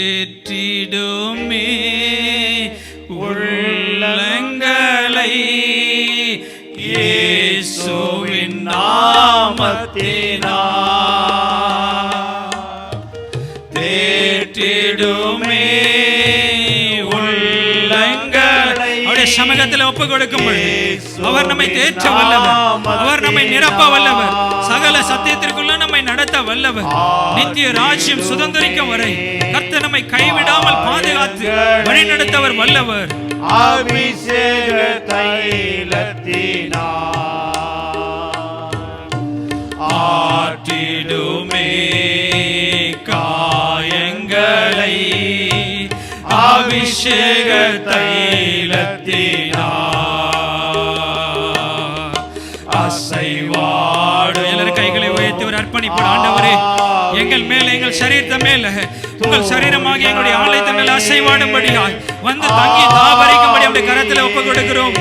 ஏற்றிடுமே. உள்ளங்களை இயேசுவின் நாமத்தினா தேற்றிடுமே. சமூகத்தில் ஒப்பு கொடுக்கும் பொழுது அவர் நம்மை தேற்ற வல்லவர். அவர் நம்மை நிரப்ப வல்லவர். சகல சத்தியத்திற்குள்ள நம்மை நடத்த வல்லவர். நித்திய ராஜ்யம் சுதந்திரிக்கும் வரை கர்த்தர் நம்மை கைவிடாமல் பாதுகாத்து வழிநடத்தவர் வல்லவர். அபிஷேக தைலத்தினா காயங்களை. அபிஷேக உயர்த்தி ஆண்டவரே எங்கள் மேல எங்கள் சரீரத்தை மேல உங்கள் சரீரமாக எங்களுடைய ஆலயத்தை மேல அசைவாடும்படியாய் வந்து தங்கி தாபரிக்கும்படி அப்படி கரத்தில் ஒப்பு கொடுக்கிறோம்.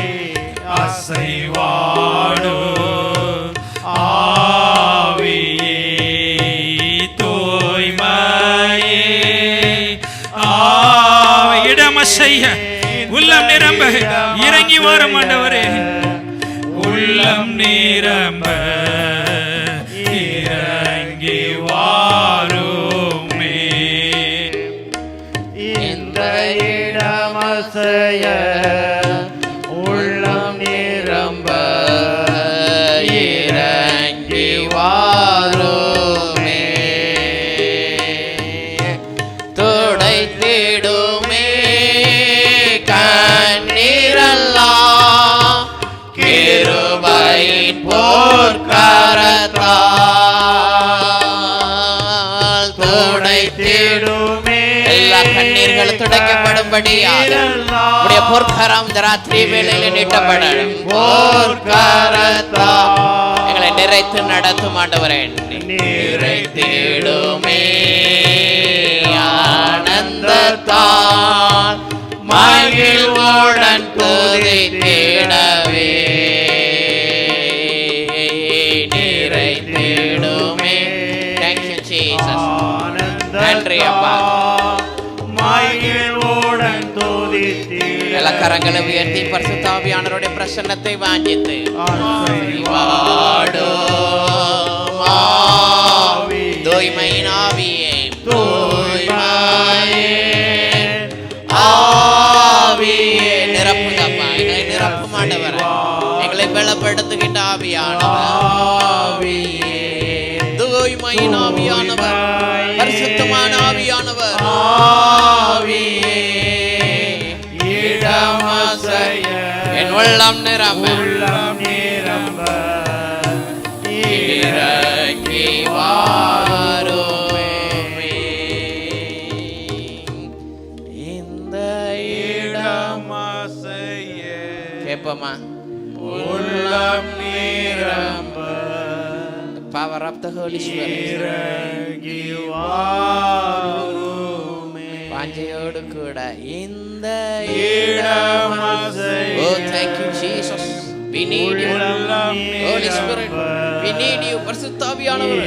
அசைவாடு செய்ய உள்ளம் நிரம்ப இறங்கி வரும் ஆண்டவரே. உள்ளம் நிரம்ப. ஆசைய உள்ளம் நிரம்ப இறங்கி வா. கண்ணீர்கள் துடைக்கப்படும்படியாக உடைய பொற்கரம் இந்த ராத்திரி வேளையில நீட்டப்படணும் எங்களை நிறைத்து நடத்தும் ஆண்டவரே. நிறைத்திடுமே. ஆனந்தத்தால் மகிழ்வுடன் துதித்திடவே நிறைத்திடுமே. Thank you, Jesus. நன்றி அப்பா. துதித்திட எல்லா கரங்களை உயர்த்தி பரிசுத்தாவியானவருடைய பிரசன்னத்தை வாஞ்சித்து வாடோ ஆவி தூய்மையின் ஆவியே தூய்மையே ஆவியே நிரப்புதப்பா எங்களை நிரப்பும் ஆண்டவர் எங்களை என் உள்ளம் நிரம்ப. உள்ளம் நிரம்ப. இறங்கி வாருமே. இந்த இடமசைய கேப்பமா? உள்ளம் நிரம்ப. பவர் ஆஃப் த ஹோலி இறங்கி வாருமே. வாஞ்சையோடு கூட. இந்த இடமசைய we need you holy spirit we need you பரிசுத்தாவியானவர்